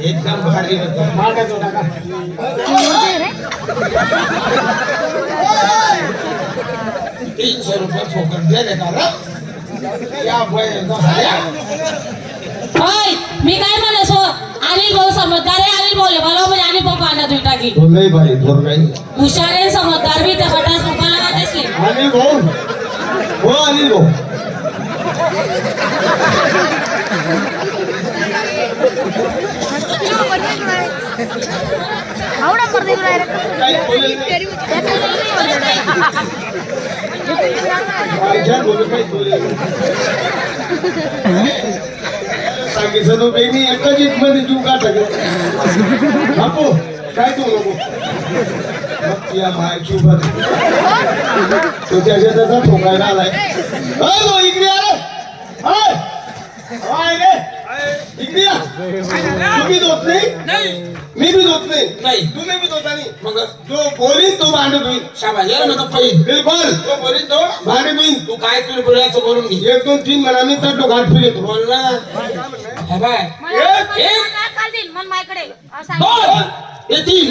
एकदम भारी होता तीनशे रुपये फुकट दिले का रे? या होय मी काय म्हणस हो अनिल भाऊ समजदार आहे अनिल भाऊ मला म्हणजे अनिल भाऊ पांढरा तुम्ही टाकी तो लय भारी थोर नाही हुशार आहे समजदार. मी त्या गटास मुखाला वाटेस अनिल भाऊ. हो अनिल भाऊ. आवडा पर्दे सांगितलं बेनी एकच एक मध्ये तू का टाकेल बापू काय तू नको मग या मायची उभा तो त्याच्या त्याचा ठोकायला आलाय. इकडे तुम्ही धोत नाही? मी बी धोत नाही. नाही. तुम्ही बी धोता नाही. मग? जो बोलीन तो भांडत होईल शाबास यार ना तो पैन बिलकुल. तो बोलीन तो भांडत होईल तू काय तुला बोलायचं बोलून घे. एक दोन तीन म्हणा मी तर तो घाट फिर येतो. बोल ना. हा बाय. एक. एक. मन माझ्याकडे. असं दोन. हे तीन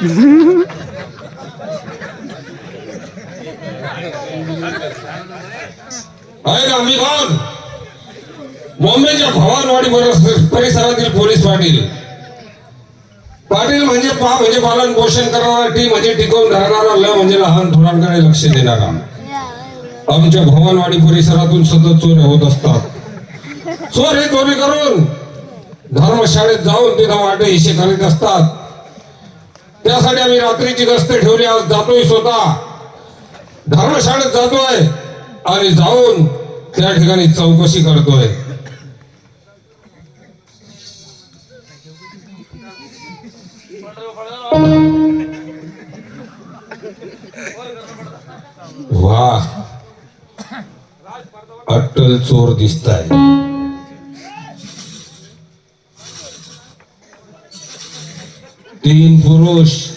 आहे का मी कोण बॉम्बेच्या भवानवाडी परिसरातील पोलीस पाटील. पाटील म्हणजे पा म्हणजे पालन पोषण करणारा टी म्हणजे टिकवून राहणारा ल म्हणजे लहान थोरांकडे लक्ष देणारा. आमच्या भवानवाडी परिसरातून सतत चोऱ्या होत असतात. चोर हे चोरी करून धर्मशाळेत जाऊन तिथं वाटे हिशे करीत असतात. त्यासाठी आम्ही रात्रीची गस्त ठेवली आज जातोय स्वतः. धर्मशाळेत जातोय आणि जाऊन त्या ठिकाणी चौकशी करतोय. वा. अट्टल चोर दिसताय. तीन पुरुष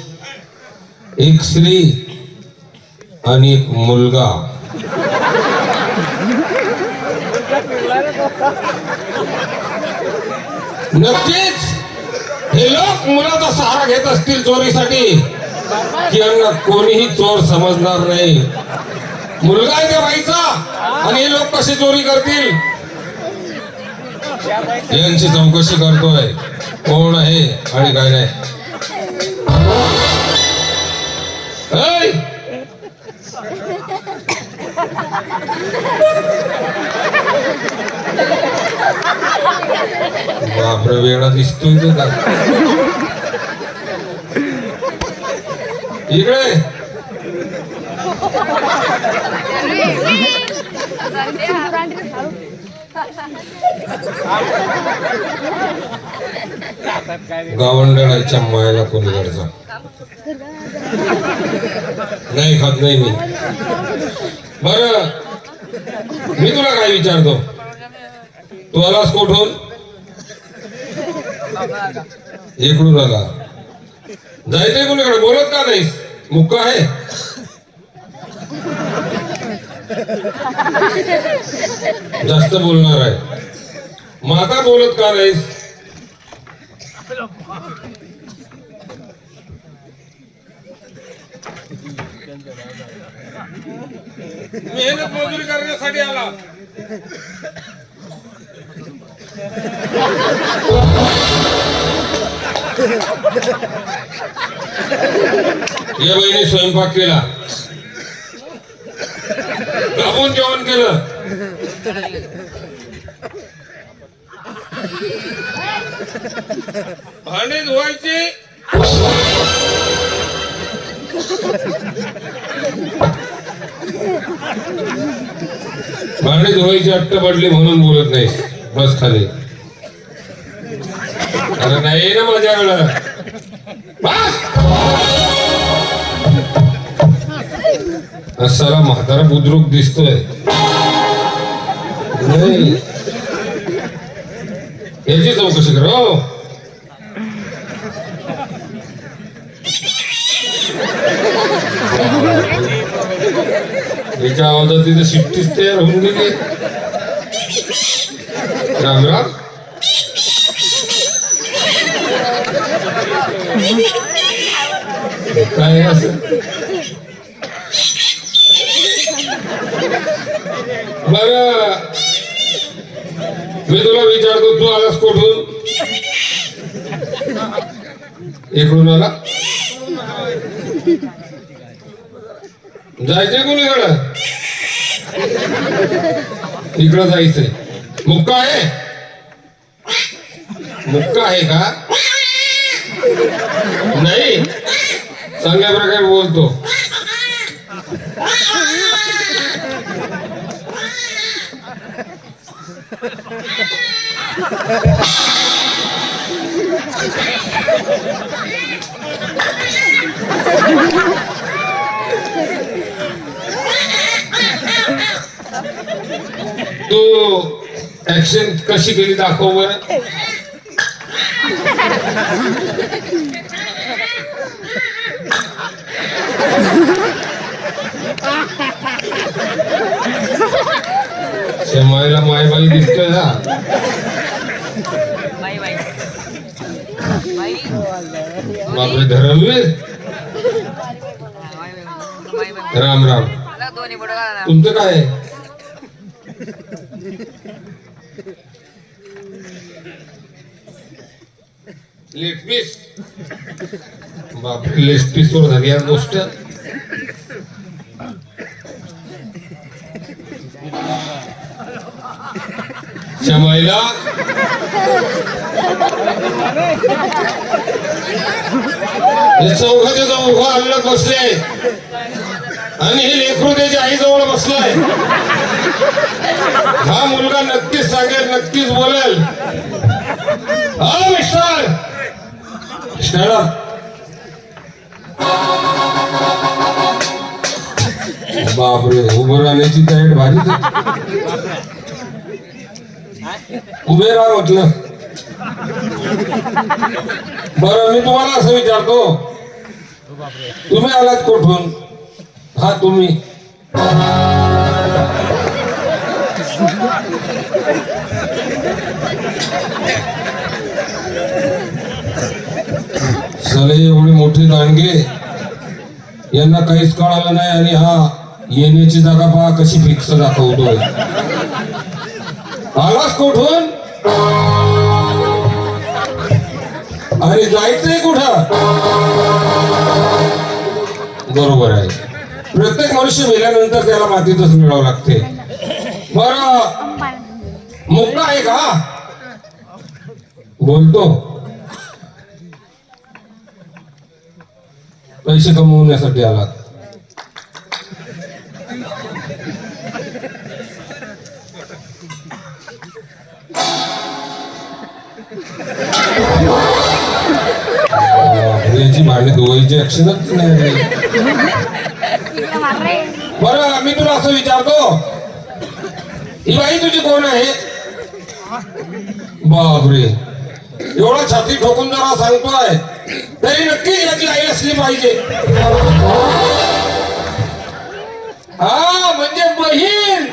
एक स्त्री आणि एक मुलगा. नक्कीच! हे लोक मुलाचा सहारा घेत असतील चोरीसाठी. की यांना कोणीही चोर समजणार नाही. मुलगा आहे त्या बाईचा आणि हे लोक कशी चोरी करतील? यांची चौकशी करतोय. कोण आहे आणि काय नाही. ऐ! बापरे वेळा दिसतोय तो का इकडे गावंडळाच्या मायाला कोणी गरजा. नाही खात नाही मी. बर मी तुला काय विचारतो? तू आलास कुठून? इकडून आला. जायचंय कोणीकडे? बोलत का नाहीस? मुक्का आहे? जास्त बोलणार आहे. माता बोलत का नाहीस? मेहनत मजुरी करण्यासाठी आला. या बाईने स्वयंपाक केला. दाबून जेवण केलं. भांडे धुवायचे. भांडे धुवायची अट्ट पडली म्हणून बोलत नाही. बस खाली. अरे नाही ना माझ्याकडं बस असाला म्हातारा बुद्रुक दिसतोय. याची चौकशी कर हो. तिच्या आवाजात तिथे शिट्टीच तयार होऊन गेली. राम राम. काय असं? बर. मी तुला विचारतो तू आलास कुठून? इकडून आला? जायचंय कोणीकडं? इकडं जायचंय. मुक्का आहे? मुक्का आहे का? नाही। चांगल्या प्रकारे बोलतो तू ऍक्शन कशी केली दाखव बरं? दिसतोय ना. बाई बाई. बाई. बापरे धरमवीर राम राम. तुमचं काय आहे? लेग बापरे वर झाली आज गोष्ट शमायला चौघाच्या चौघाचे चौघ अल्लग बसले आणि हे लेकरू त्याच्या आईजवळ बसलाय हा मुलगा नक्कीच सांगेल नक्कीच बोलेल हा मिस्टर मिस्टर बापरे उभं राहण्याची तयारी भारी उभे राहा म्हटलं. बरं मी तुम्हाला असं विचारतो. तुम्ही आलात कुठून? हा तुम्ही. सले एवढे मोठे दांडगे यांना काहीच कळालं नाही आणि हा येण्याची जागा पहा कशी फिक्स दाखवतोय. आलास कुठून? अरे जायचंय कुठं? बरोबर आहे. प्रत्येक मनुष्य मेल्यानंतर त्याला मातीतच मिळावं लागते. बर. मुक्ता आहे का? बोलतो. पैसे कमवण्यासाठी आलात. बापरे, याची भांडे धुवायची अक्षरच नाही बरं मी तुला असं विचारतो. ही बाई तुझी कोण आहे? बापरे. एवढा छाती ठोकून जरा सांगतोय. तरी नक्की याची आई असली पाहिजे. हा म्हणजे बहीण.